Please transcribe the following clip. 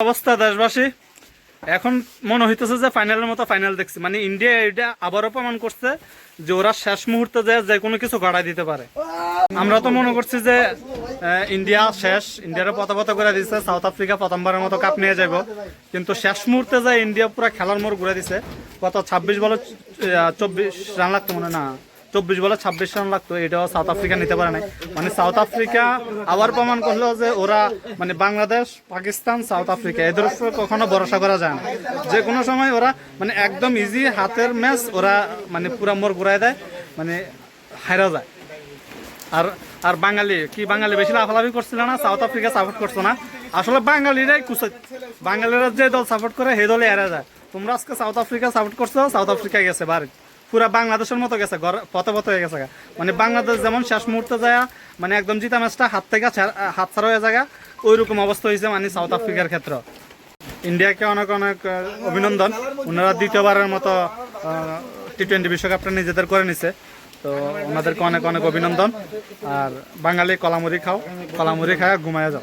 অবস্থা দেশবাসী। এখন মনে হইতেছে যে ফাইনালের মতো ফাইনাল দেখছি। মানে ইন্ডিয়া এটা আবারও প্রমাণ করছে যে ওরা শেষ মুহূর্তে যে যে কোনো কিছু গড়াই দিতে পারে। আমরা তো মনে করছি যে ইন্ডিয়া শেষ ইন্ডিয়ার পতাপত করে দিচ্ছে সাউথ আফ্রিকা প্রথমবারের মতো কাপ নিয়ে যাব কিন্তু শেষ মুহূর্তে যে ইন্ডিয়া পুরো খেলার মোড় ঘুরে দিছে কত ছাব্বিশ বলে চব্বিশ রান লাগতো মনে না। চব্বিশ বলে ছাব্বিশ রান লাগতো, এটাও সাউথ আফ্রিকা নিতে পারে নাই। মানে সাউথ আফ্রিকা আবার প্রমাণ করল যে ওরা মানে বাংলাদেশ, পাকিস্তান সাউথ আফ্রিকা এদের উপর কখনো ভরসা করা যায় না। যে কোনো সময় ওরা মানে একদম ইজি হাতের ম্যাচ ওরা মানে পুরা মোর ঘুরাই দেয় মানে হারা যায়। আর আর বাঙালি, কি বাঙালি? বেশি লাফালাফি করছিল না সাউথ আফ্রিকা সাপোর্ট করছ না। আসলে বাঙালিরাই কুসত বাঙালিরা যে দল সাপোর্ট করে, সেই দলে এরা যায়। তোমরা আজকে সাউথ আফ্রিকা সাপোর্ট করছ সাউথ আফ্রিকা গেছে, বাড়ি। পুরা বাংলাদেশের মতো গেছে, ঘর পথে হয়ে গেছে। মানে বাংলাদেশ যেমন শেষ মুহূর্তে যায় মানে একদম জিতা ম্যাচটা হাত থেকে হাত ছাড়া হয়ে যায় ওই রকম অবস্থা হয়েছে মানে সাউথ আফ্রিকার ক্ষেত্রে। ইন্ডিয়াকে অনেক অনেক অভিনন্দন। ওনারা দ্বিতীয়বারের মতো টি টোয়েন্টি বিশ্বকাপটা নিজেদের করে নিছে। তো ওনাদেরকে অনেক অনেক অভিনন্দন। আর বাঙালি কলামুড়ি খাও, কলামুড়ি খায় ঘুমায় যাও।